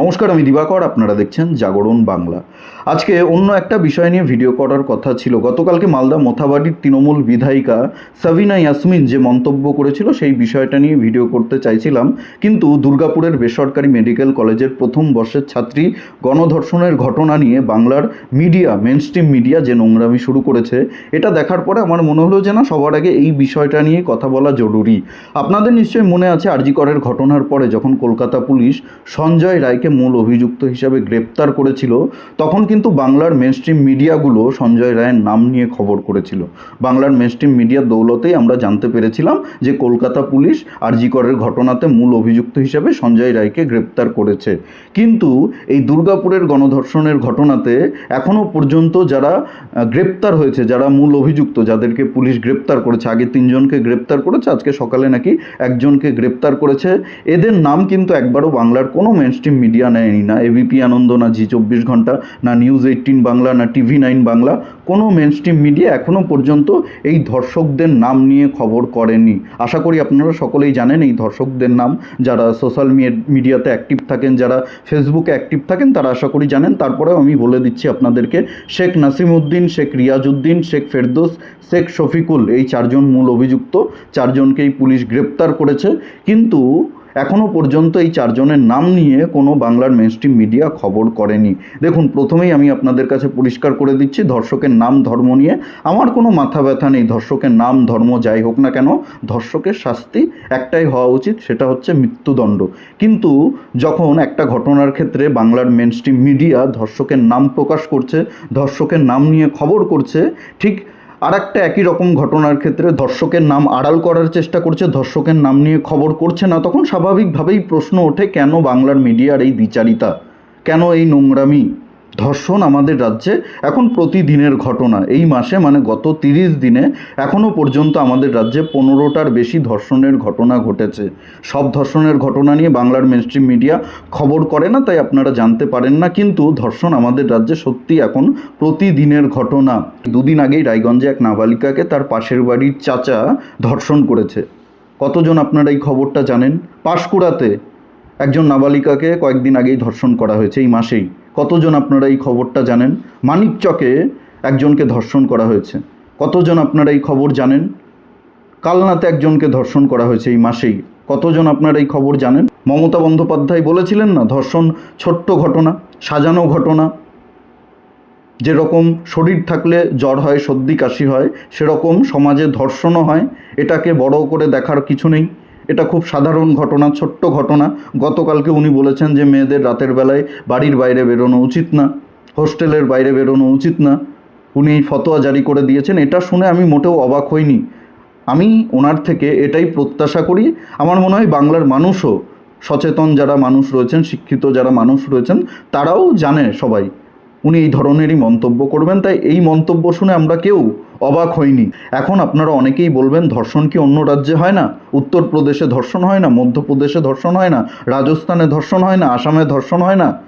নমস্কার, আমি দিবাকর, আপনারা দেখছেন জাগরণ বাংলা। আজকে অন্য একটা বিষয় নিয়ে ভিডিও করার কথা ছিল। গতকালকে মালদা মোথাবাড়ির তৃণমূল বিধায়িকা সাবিনা ইয়াসমিন যে মন্তব্য করেছিল, সেই বিষয়টা নিয়ে ভিডিও করতে চাইছিলাম। কিন্তু দুর্গাপুরের বেসরকারি মেডিকেল কলেজের প্রথম বর্ষের ছাত্রী গণধর্ষণের ঘটনা নিয়ে বাংলার মিডিয়া মেনস্ট্রিম মিডিয়া যে নোংরামি শুরু করেছে, এটা দেখার পরে আমার মনে হলো যে না, সবার আগে এই বিষয়টা নিয়ে কথা বলা জরুরি। আপনাদের নিশ্চয়ই মনে আছে আরজিকরের ঘটনার পরে যখন কলকাতা পুলিশ সঞ্জয় রায়কে মূল অভিযুক্ত হিসাবে গ্রেপ্তার করেছিল, তখন কিন্তু বাংলার মেনস্ট্রিম মিডিয়াগুলো সঞ্জয় রায়ের নাম নিয়ে খবর করেছিল। বাংলার মেনস্ট্রিম মিডিয়ার দৌলতেই আমরা জানতে পেরেছিলাম যে কলকাতা পুলিশ আরজিকরের ঘটনাতে মূল অভিযুক্ত হিসাবে সঞ্জয় রায়কে গ্রেপ্তার করেছে। কিন্তু এই দুর্গাপুরের গণধর্ষণের ঘটনাতে এখনও পর্যন্ত যারা গ্রেপ্তার হয়েছে, যারা মূল অভিযুক্ত, যাদেরকে পুলিশ গ্রেপ্তার করেছে, আগে তিনজনকে গ্রেপ্তার করেছে, আজকে সকালে নাকি একজনকে গ্রেপ্তার করেছে, এদের নাম কিন্তু একবারও বাংলার কোনো মেনস্ট্রিম মিডিয়া নেয়নি, না এবিপি আনন্দ, না জি চব্বিশ ঘণ্টা, না নিউজ এইটিন বাংলা, না টিভি নাইন বাংলা, কোনো মেনস্ট্রিম মিডিয়া এখনও পর্যন্ত এই ধর্ষকদের নাম নিয়ে খবর করেনি। আশা করি আপনারা সকলেই জানেন এই ধর্ষকদের নাম, যারা সোশ্যাল মিডিয়াতে অ্যাক্টিভ থাকেন, যারা ফেসবুকে অ্যাক্টিভ থাকেন, তারা আশা করি জানেন। তারপরেও আমি বলে দিচ্ছি আপনাদেরকে, শেখ নাসিমউদ্দিন শেখ রিয়াজউদ্দিন শেখ ফেরদোস, শেখ শফিকুল, এই চারজন মূল অভিযুক্ত, চারজনকেই পুলিশ গ্রেপ্তার করেছে। কিন্তু এখনও পর্যন্ত এই চারজনের নাম নিয়ে কোনো বাংলার মেনস্ট্রিম মিডিয়া খবর করেনি। দেখুন, প্রথমেই আমি আপনাদের কাছে পরিষ্কার করে দিচ্ছি, ধর্ষকের নাম, ধর্ম নিয়ে। আমার কোনো মাথা ব্যথা নেই, ধর্ষকের নাম, ধর্ম যাই হোক না কেন, ধর্ষকের শাস্তি একটাই হওয়া উচিত, সেটা হচ্ছে মৃত্যুদণ্ড। কিন্তু যখন একটা ঘটনার ক্ষেত্রে বাংলার মেনস্ট্রিম মিডিয়া ধর্ষকের নাম প্রকাশ করছে, ধর্ষকের নাম নিয়ে খবর করছে, ঠিক আর একটা একই রকম ঘটনার ক্ষেত্রে ধর্ষকের নাম আড়াল করার চেষ্টা করছে, ধর্ষকের নাম নিয়ে খবর করছে না। তখন স্বাভাবিকভাবেই প্রশ্ন ওঠে, কেন বাংলার মিডিয়ার এই দ্বিচারিতা কেন এই নোংরামি? ধর্ষণ আমাদের রাজ্যে এখন প্রতিদিনের ঘটনা। এই মাসে মানে গত তিরিশ দিনে এখনও পর্যন্ত আমাদের রাজ্যে পনেরোটার বেশি ধর্ষণের ঘটনা ঘটেছে। সব ধর্ষণের ঘটনা নিয়ে বাংলার মেনস্ট্রিম মিডিয়া খবর করে না, তাই আপনারা জানতে পারেন না, কিন্তু ধর্ষণ আমাদের রাজ্যে সত্যি এখন প্রতিদিনের ঘটনা। দুদিন আগেই রায়গঞ্জে এক নাবালিকাকে তার পাশের বাড়ির চাচা ধর্ষণ করেছে। কতজন আপনারা এই খবরটা জানেন? পাঁশকুড়াতে একজন নাবালিকাকে কয়েকদিন আগেই ধর্ষণ করা হয়েছে, এই মাসেই। কতজন আপনারা এই খবরটা জানেন? মানিকচকে একজনকে ধর্ষণ করা হয়েছে। কতজন আপনারা এই খবর জানেন? কালনাতে একজনকে ধর্ষণ করা হয়েছে এই মাসেই। কতজন আপনারা এই খবর জানেন? মমতা বন্দ্যোপাধ্যায় বলেছিলেন না, ধর্ষণ ছোট্ট ঘটনা, সাজানো ঘটনা। যেরকম শরীর থাকলে জ্বর হয়, সর্দি কাশি হয়, সেরকম সমাজে ধর্ষণও হয়। এটাকে বড় করে দেখার কিছু নেই। এটা খুব সাধারণ ঘটনা, ছোট্ট ঘটনা। গতকালকে উনি বলেছেন যে মেয়েদের রাতের বেলায় বাড়ির বাইরে বেরোনো উচিত না, হোস্টেলের বাইরে বেরোনো উচিত না। উনি এই ফতোয়া জারি করে দিয়েছেন, এটা শুনে আমি মোটেও অবাক হইনি। আমি ওনার থেকে এটাই প্রত্যাশা করি, আমার মনে হয় বাংলার মানুষও সচেতন যারা মানুষ রয়েছেন, শিক্ষিত যারা মানুষ রয়েছেন, তারাও জানে সবাই উনি এই ধরনেরই মন্তব্য করবেন, তাই এই মন্তব্য শুনে আমরা কেউ অবাক হইনি। এখন আপনারা অনেকেই বলবেন, ধর্ষণ কি অন্য রাজ্যে হয় না? উত্তরপ্রদেশে ধর্ষণ হয় না? মধ্যপ্রদেশে ধর্ষণ হয় না? রাজস্থানে ধর্ষণ হয় না? আসামে ধর্ষণ হয় না?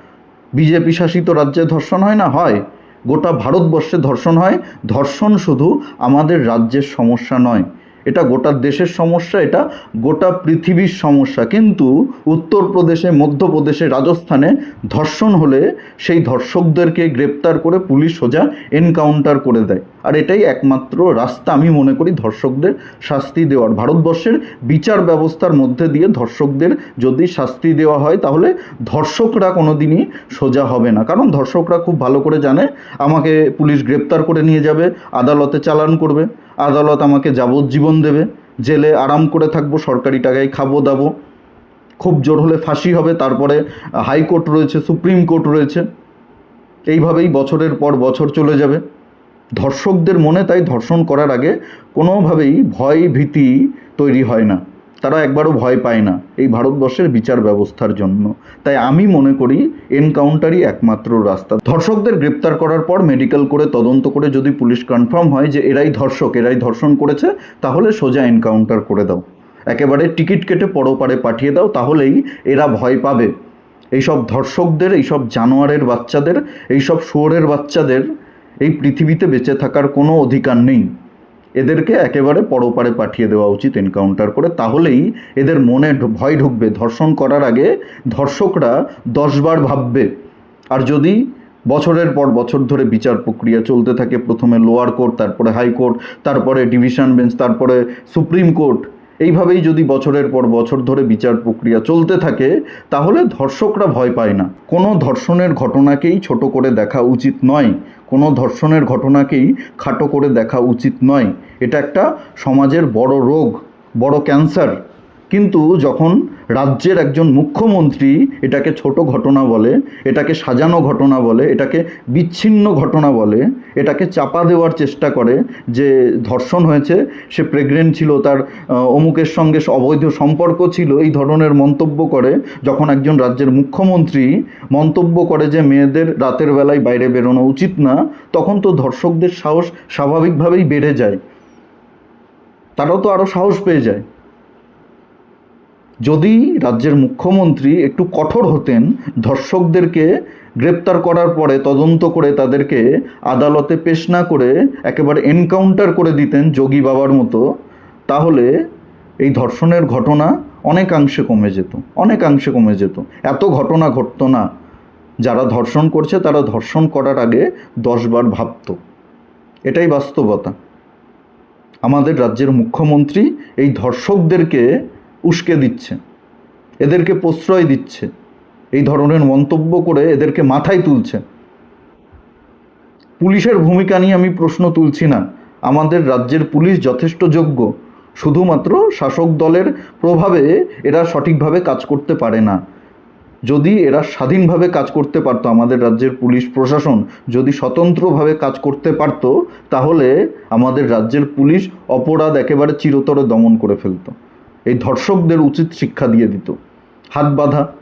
বিজেপি শাসিত রাজ্যে ধর্ষণ হয় না? হয়। গোটা ভারতবর্ষে ধর্ষণ হয়। ধর্ষণ শুধু আমাদের রাজ্যের সমস্যা নয়। এটা গোটা দেশের সমস্যা, এটা গোটা পৃথিবীর সমস্যা। কিন্তু উত্তরপ্রদেশে, মধ্যপ্রদেশে, রাজস্থানে ধর্ষণ হলে সেই ধর্ষকদেরকে গ্রেপ্তার করে পুলিশ সোজা এনকাউন্টার করে দেয়। আর এটাই একমাত্র রাস্তা আমি মনে করি ধর্ষকদের শাস্তি দেওয়ার। ভারতবর্ষের বিচার ব্যবস্থার মধ্যে দিয়ে ধর্ষকদের যদি শাস্তি দেওয়া হয়, তাহলে ধর্ষকরা কোনো দিনই সোজা হবে না। কারণ ধর্ষকরা খুব ভালো করে জানে, আমাকে পুলিশ গ্রেপ্তার করে নিয়ে যাবে, আদালতে চালান করবে। আদালত আমাকে যাবজ্জীবন দেবে, জেলে আরাম করে থাকব, সরকারি টাকায় খাব দাবো। খুব জোর হলে ফাঁসি হবে, তারপরে হাইকোর্ট রয়েছে, সুপ্রিম কোর্ট রয়েছে। এইভাবেই বছরের পর বছর চলে যাবে। ধর্ষকদের মনে তাই ধর্ষণ করার আগে কোনোভাবেই ভয় ভীতি তৈরি হয় না। তারা একবারও ভয় পায় না এই ভারতবর্ষের বিচার ব্যবস্থার জন্য। তাই আমি মনে করি এনকাউন্টারই একমাত্র রাস্তা। ধর্ষকদের গ্রেপ্তার করার পর মেডিকেল করে তদন্ত করে যদি পুলিশ কনফার্ম হয় যে এরাই ধর্ষক, এরাই ধর্ষণ করেছে, তাহলে সোজা এনকাউন্টার করে দাও। একেবারে টিকিট কেটে পরপারে পাঠিয়ে দাও, তাহলেই এরা ভয় পাবে। এইসব ধর্ষকদের, এইসব জানোয়ারের বাচ্চাদের, এইসব শুয়োরের বাচ্চাদের এই পৃথিবীতে বেঁচে থাকার কোনো অধিকার নেই। এদেরকে একেবারে পরপারে পাঠিয়ে দেওয়া উচিত এনকাউন্টার করে। তাহলেই এদের মনে ভয় ঢুকবে। ধর্ষণ করার আগে ধর্ষকরা দশবার ভাববে। আর যদি বছরের পর বছর ধরে বিচার প্রক্রিয়া চলতে থাকে, প্রথমে লোয়ার কোর্ট তারপরে হাইকোর্ট তারপরে ডিভিশন বেঞ্চ তারপরে সুপ্রিম কোর্ট এইভাবেই যদি বছরের পর বছর ধরে বিচার প্রক্রিয়া চলতে থাকে, তাহলে ধর্ষকরা ভয় পায় না। কোনো ধর্ষণের ঘটনাকেই ছোট করে দেখা উচিত নয়। কোনো ধর্ষণের ঘটনাকেই খাটো করে দেখা উচিত নয়। এটা একটা সমাজের বড় রোগ, বড় ক্যান্সার। কিন্তু যখন রাজ্যের একজন মুখ্যমন্ত্রী এটাকে ছোট ঘটনা বলে, এটাকে সাজানো ঘটনা বলে, এটাকে বিচ্ছিন্ন ঘটনা বলে, এটাকে চাপা দেওয়ার চেষ্টা করে যে ধর্ষণ হয়েছে, সে প্রেগনেন্ট ছিল, তার অমুকের সঙ্গে অবৈধ সম্পর্ক ছিল, এই ধরনের মন্তব্য করে যখন একজন রাজ্যের মুখ্যমন্ত্রী মন্তব্য করে যে মেয়েদের রাতের বেলায় বাইরে বেরোনো উচিত না, তখন তো ধর্ষকদের সাহস স্বাভাবিকভাবেই বেড়ে যায়। তারাও তো আরও সাহস পেয়ে যায়। যদি রাজ্যের মুখ্যমন্ত্রী একটু কঠোর হতেন, ধর্ষকদেরকে গ্রেপ্তার করার পরে তদন্ত করে তাদেরকে আদালতে পেশ না করে একেবারে এনকাউন্টার করে দিতেন যোগী বাবার মতো, তাহলে এই ধর্ষণের ঘটনা অনেকাংশে কমে যেত, অনেকাংশে কমে যেত। এত ঘটনা ঘটতো না। যারা ধর্ষণ করছে তারা ধর্ষণ করার আগে দশবার ভাবতো। এটাই বাস্তবতা। আমাদের রাজ্যের মুখ্যমন্ত্রী এই ধর্ষকদেরকে উস্কে দিচ্ছে, এদেরকে প্রশ্রয় দিচ্ছে, এই ধরনের মন্তব্য করে এদেরকে মাথায় তুলছে। পুলিশের ভূমিকা নিয়ে আমি প্রশ্ন তুলছি না। আমাদের রাজ্যের পুলিশ যথেষ্ট যোগ্য, শুধুমাত্র শাসক দলের প্রভাবে এরা সঠিকভাবে কাজ করতে পারে না। যদি এরা স্বাধীনভাবে কাজ করতে পারতো, আমাদের রাজ্যের পুলিশ প্রশাসন যদি স্বতন্ত্রভাবে কাজ করতে পারতো, তাহলে আমাদের রাজ্যের পুলিশ অপরাধ একেবারে চিরতরে দমন করে ফেলতো। এই ধর্ষকদের উচিত শিক্ষা দিয়ে দিত। হাত বাঁধা,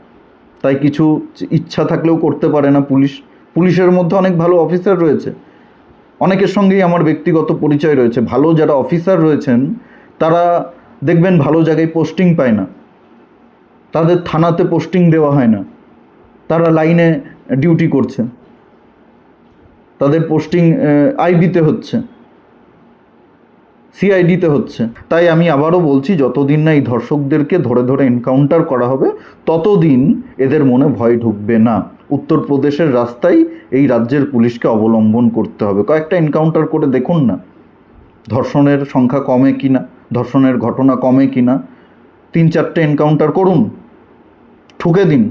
তাই কিছু ইচ্ছা থাকলেও করতে পারে না পুলিশ। পুলিশের মধ্যে অনেক ভালো অফিসার রয়েছে। অনেকের সঙ্গেই আমার ব্যক্তিগত পরিচয় রয়েছে। ভালো যারা অফিসার রয়েছেন, তারা দেখবেন ভালো জায়গায় পোস্টিং পায় না। তাদের থানাতে পোস্টিং দেওয়া হয় না। তারা লাইনে ডিউটি করছে। তাদের পোস্টিং আইবিতে হচ্ছে। সিআইডিতে হচ্ছে। তাই আমি আবারও বলছি, যতদিন না এই ধর্ষকদেরকে ধরে ধরে এনকাউন্টার করা হবে, ততদিন এদের মনে ভয় ঢুকবে না। উত্তরপ্রদেশের রাস্তায় এই রাজ্যের পুলিশকে অবলম্বন করতে হবে। কয়েকটা এনকাউন্টার করে দেখুন না, ধর্ষণের সংখ্যা কমে কি না ধর্ষণের ঘটনা কমে কি না তিন চারটে এনকাউন্টার করুন, ঠুকে দিন।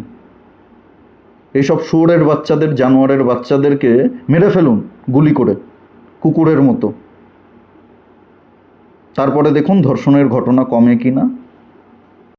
এইসব শুয়োরের বাচ্চাদের, জানোয়ারের বাচ্চাদেরকে মেরে ফেলুন, গুলি করে, কুকুরের মতো। তারপরে দেখুন ধর্ষণের ঘটনা কমে কি না